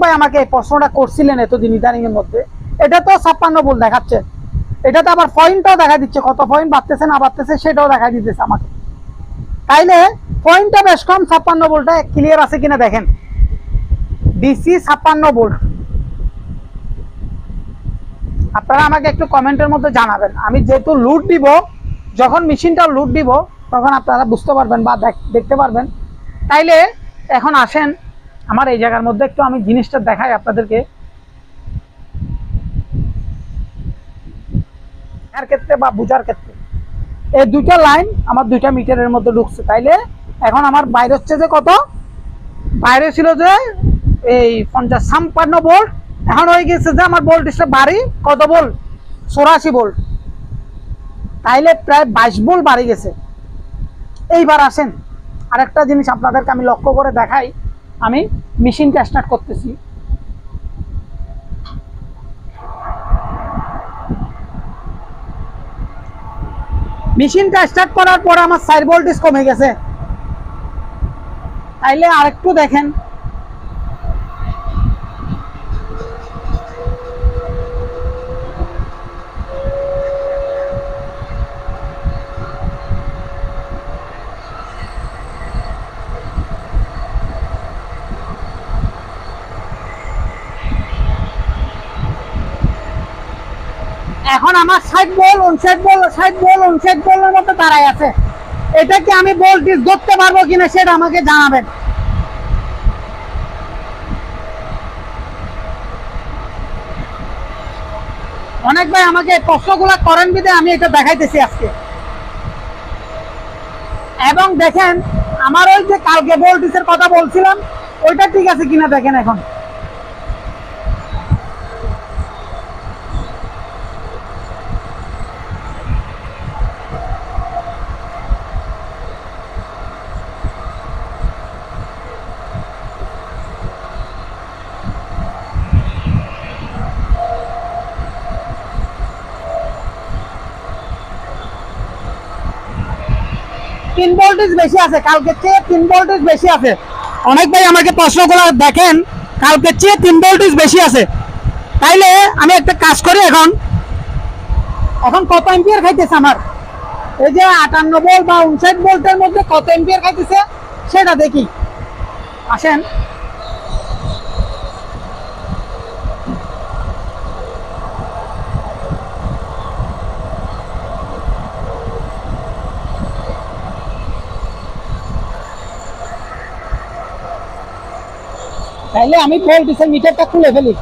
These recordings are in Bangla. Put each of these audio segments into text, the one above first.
ভাই আমাকে প্রশ্নটা করছিলেন এতদিন ইদানিং এর মধ্যে। এটা তো ছাপ্পান্ন বল দেখাচ্ছে। এটাতে আবার পয়েন্টটাও দেখা দিচ্ছে। কত পয়েন্ট বাড়তেছে, না বাড়তেছে, সেটাও দেখা দিতেছে আমাকে। তাইলে পয়েন্টটা বেশ কম, ছাপ্পান্ন বলটা ক্লিয়ার আছে কিনা দেখেন। ডিসি ছাপ্পান্ন বল আপনারা আমাকে একটু কমেন্টের মধ্যে জানাবেন। আমি যেহেতু লুট দিব, যখন মেশিনটা লুট দিব, তখন আপনারা বুঝতে পারবেন বা দেখ- দেখতে পারবেন। তাইলে এখন আসেন আমার এই জায়গার মধ্যে একটু আমি জিনিসটা দেখাই আপনাদেরকে। ক্ষেত্রে বা বুঝার ক্ষেত্রে। এই দুইটা লাইন আমার দুইটা মিটারের মধ্যে ঢুকছে। তাইলে এখন আমার বাইরে হচ্ছে যে কত? বাইরে ছিল যে এই পঞ্চাশ ছাপ্পান্ন ভোল্ট। এখন হয়ে গেছে যে আমার বোল্ট ভোল্টেজটা বাড়ি কত ভোল্ট? চৌরাশি ভোল্ট। তাইলে প্রায় বাইশ ভোল্ট বাড়ি গেছে। এইবার আসেন। আরেকটা জিনিস আপনাদেরকে আমি লক্ষ্য করে দেখাই। আমি মেশিনটা স্টার্ট করতেছি। মেশিনটা স্টার্ট করার পর আমার সাইড ভোল্টেজ কমে গেছে। তাইলে আরেকটু দেখেন। এখন আমার side ball side ball side ball side বলের মতো দাঁড়ায় আছে। এটা কি আমি ভোল্টেজ ধরতে পারব কিনা সেটা আমাকে জানাবেন। অনেক ভাই আমাকে প্রশ্নগুলা করেন বিদে আমি এটা দেখাইতেছি আজকে। এবং দেখেন, আমার ওই যে কালকে ভোল্টেজের কথা বলছিলাম, ওইটা ঠিক আছে কিনা দেখেন এখন। তিন ভোল্টেজ বেশি আছে কালকের চেয়ে তিন ভোল্টেজ বেশি আছে। অনেক ভাই আমাকে প্রশ্নগুলো দেখেন কালকের চেয়ে তিন ভোল্টেজ বেশি আছে। তাইলে আমি একটা কাজ করি এখন। এখন কত এম্পিয়ার খাইতেছে আমার? এই যে আটান্ন ভোল্ট বা উনষাট ভোল্টের মধ্যে কত এম্পিয়ার খাইতেছে, সেটা দেখি। আসেন। তাইলে আমি ভোল্টেজের মিটারটা খুলে ফেলি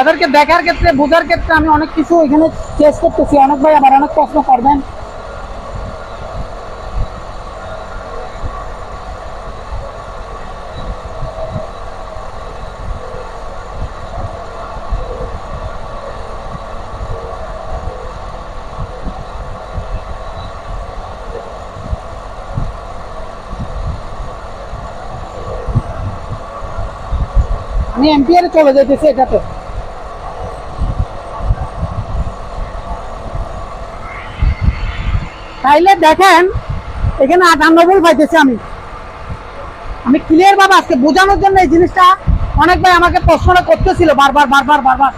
আপনাদেরকে দেখার ক্ষেত্রে, বোঝার ক্ষেত্রে আমি অনেক কিছু এখানে চেস করতেছি। অনেক ভাই আবার অনেক প্রশ্ন করবেন। আমি এম্পিয়ারে চলে যেতেছি এটাতে। তাইলে দেখেন, এখানে আটান্ন ভোল্ট পাইতেছি আমি। আমি ক্লিয়ার ভাবে আজকে বোঝানোর জন্য এই জিনিসটা অনেক ভাই আমাকে প্রশ্নটা করতেছিল বারবার বারবার বারবার।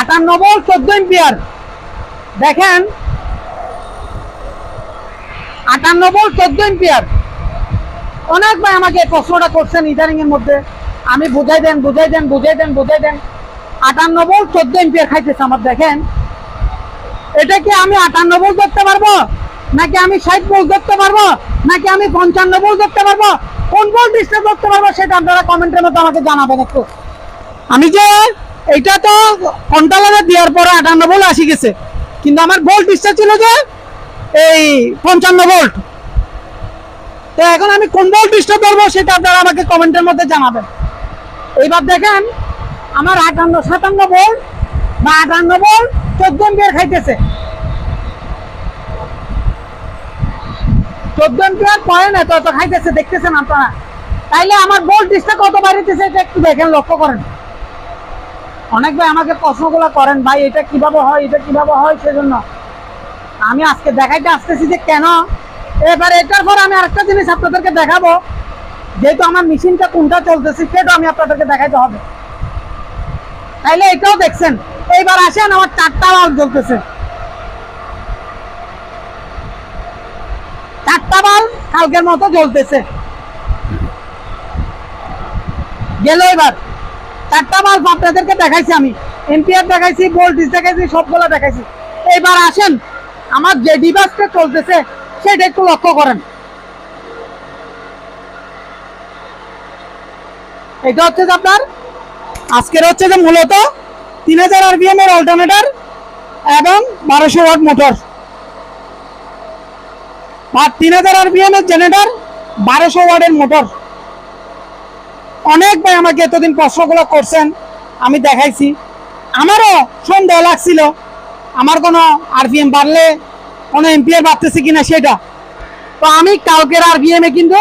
আটান্ন ভোল্ট চোদ্দ এম্পিয়ার দেখেন আটান্ন ভোল্ট চোদ্দ এম্পিয়ার অনেক ভাই আমাকে প্রশ্নটা করছেন ইদানিং এর মধ্যে। আমি বুঝাই দেন বুঝাই দেন বুঝাই দেন বুঝাই দেন। আটান্ন ভোল্ট চোদ্দ এম্পিয়ার খাইতেছে আমার, দেখেন। এটা কি আমি আটান্ন ভোল্ট ধরতে পারব? নাকি আমি ষাট ভোল্ট ধরতে পারব? নাকি আমি পঞ্চান্ন ভোল্ট ধরতে পারব? কোন ভোল্টেজটা ধরতে পারব সেটা আপনারা কমেন্টের মধ্যে আমাকে জানাবেন একটু। আমি যে এইটা তো কন্ট্রোলারে দেওয়ার পরে আটান্ন ভোল্ট আসি গেছে। কিন্তু আমার ভোল্টেজটা ছিল যে এই পঞ্চান্ন ভোল্ট তো এখন আমি কোন বল ডিস্টার্ব করব সেটা আপনারা আমাকে কমেন্টের মধ্যে জানাবেন। এইবার দেখেন, আমার আটান্ন, সাতান্ন ভোল্ট বা আটান্ন ভোল্ট চোদ্দ এম্পিয়ার খাইতেছে। চোদ্দ এম্পিয়ার পরে না তত খাইতেছে, দেখতেছেন আপনারা। তাইলে আমার ভোল্টেজটা কত বাড়িতেছে এটা একটু দেখেন, লক্ষ্য করেন। অনেক ভাই আমাকে প্রশ্নগুলো করেন, ভাই, এটা কীভাবে হয়? এটা কীভাবে হয়? সেজন্য। আমি আজকে দেখাইতে আসতেছি যে কেন? এবার এটার পর আমি আরেকটা জিনিস আপনাদেরকে দেখাবো। যেহেতু আমার মেশিনটা কোনটা চলতেছে, সেটা আমি আপনাদেরকে দেখাইতে হবে। তাইলে এটাও দেখছেন। এইবার আসেন, আমার চারটা বাল্ব জ্বলতেছে। চারটা বাল্ব কালকের মতো জ্বলতেছে। গেল এবার। চারটা বাল্ব আপনাদেরকে দেখাইছি আমি। এম্পিয়ার দেখাইছি, ভোল্টেজ দেখাইছি, সবগুলো দেখাইছি। এবার আসেন, আমার যে ডিভাইসটা চলতেছে, সেটা একটু লক্ষ্য করেন। এটা হচ্ছে যে আপনার, আজকের হচ্ছে যে মূলত তিন হাজার আরপিএম এর অল্টারনেটার এবং বারোশো ওয়াট মোটর আর তিন হাজার আরপিএম এর জেনারেটর বারোশো ওয়াটের মোটর অনেক ভাই আমাকে এতদিন প্রশ্নগুলো করছেন, আমি দেখাইছি। আমারও সন্দেহ লাগছিল, আমার কোনো আরপিএম বাড়লে কোনো এমপিআর বাড়তেছে কিনা সেটা। তো আমি কালকের আরপিএম এ কিন্তু,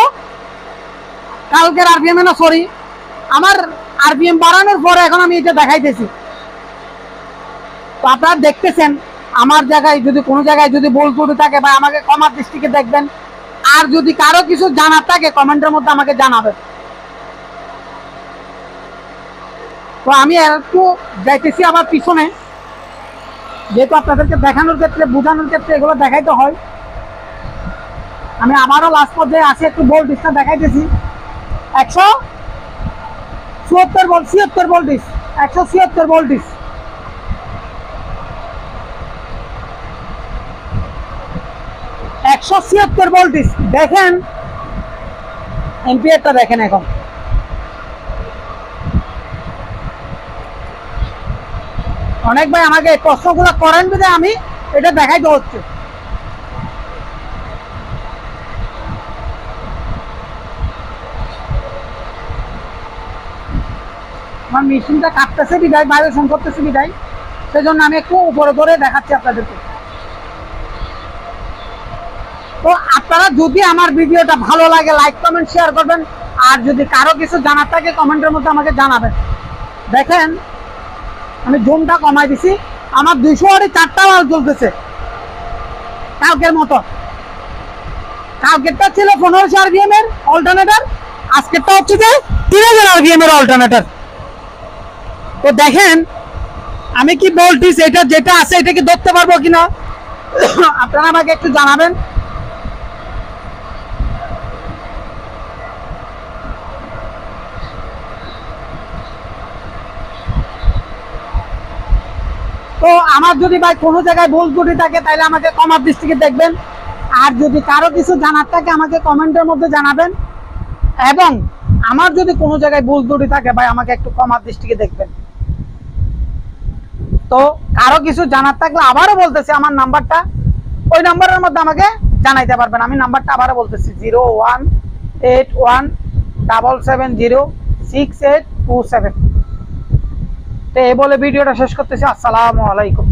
কালকের এ না সরি আমার আরপিএম বাড়ানোর পরে এখন আমি এটা দেখাইতেছি। তো আপনারা দেখতেছেন, আমার জায়গায় যদি কোনো জায়গায় যদি ভুল ত্রুটি থাকে বা আমাকে কমার দৃষ্টিকে দেখবেন। আর যদি কারও কিছু জানার থাকে, কমেন্টের মধ্যে আমাকে জানাবেন। তো আমি একটু যাইতেছি আমার পিছনে। যেহেতু আপনাদেরকে দেখানোর ক্ষেত্রে, বোঝানোর ক্ষেত্রে এগুলো দেখাইতে হয়। আমি আবারও লাস্ট পর্যায়ে আসি, একটু ভোল্টেজটা দেখাইতেছি। একশো চুয়াত্তর ভোল্ট ছিয়াত্তর বল ডিস একশো ছিয়াত্তর বল ভোল্টেজ একশো ছিয়াত্তর ভোল্টেজ। দেখেন এম্পিয়ারটা দেখেন এখন। অনেক ভাই আমাকে প্রশ্নগুলো করেন বিধে আমি, এটা দেখাইতে হচ্ছে। আমার মেশিনটা কাটতেছে বিদায় ভাইব্রেশন করতেছে বিদায় সেজন্য আমি একটু উপরে ধরে দেখাচ্ছি আপনাদেরকে। তো আপনারা যদি আমার ভিডিওটা ভালো লাগে লাইক কমেন্ট শেয়ার করবেন। আর যদি কারও কিছু জানার থাকে, কমেন্টের মধ্যে আমাকে জানাবেন। দেখেন, আমি জুমটা কমাই দিছি। আমার দুইশো আড়ি চারটা বাল্ব চলতেছে কালকের মতো। কালকেরটা ছিল পনেরোশো আরবিএম এর অল্টারনেটার আজকেরটা হচ্ছে যে তিন হাজার আরবিএম এর অল্টারনেটার তো দেখেন, আমি কি বলটিস এটা যেটা আছে এটা কি ধরতে পারব কিনা? আপনারা আমাকে একটু জানাবেন। তো আমার যদি ভাই কোনো জায়গায় ভুল ত্রুটি থাকে, তাহলে আমাকে কমার দৃষ্টিকে দেখবেন। আর যদি কারও কিছু জানার থাকে, আমাকে কমেন্টের মধ্যে জানাবেন। এবং আমার যদি কোনো জায়গায় ভুল ত্রুটি থাকে, ভাই, আমাকে একটু কমার দৃষ্টিকে দেখবেন। তো কারও কিছু জানার থাকলে আবারও বলতেছি আমার নাম্বারটা। ওই নাম্বারের মধ্যে আমাকে জানাইতে পারবেন। আমি নাম্বারটা আবারও বলতেছি, zero one eight one double seven zero six eight two seven. তো এ বলে ভিডিওটা শেষ করতেছি। আসসালামু আলাইকুম।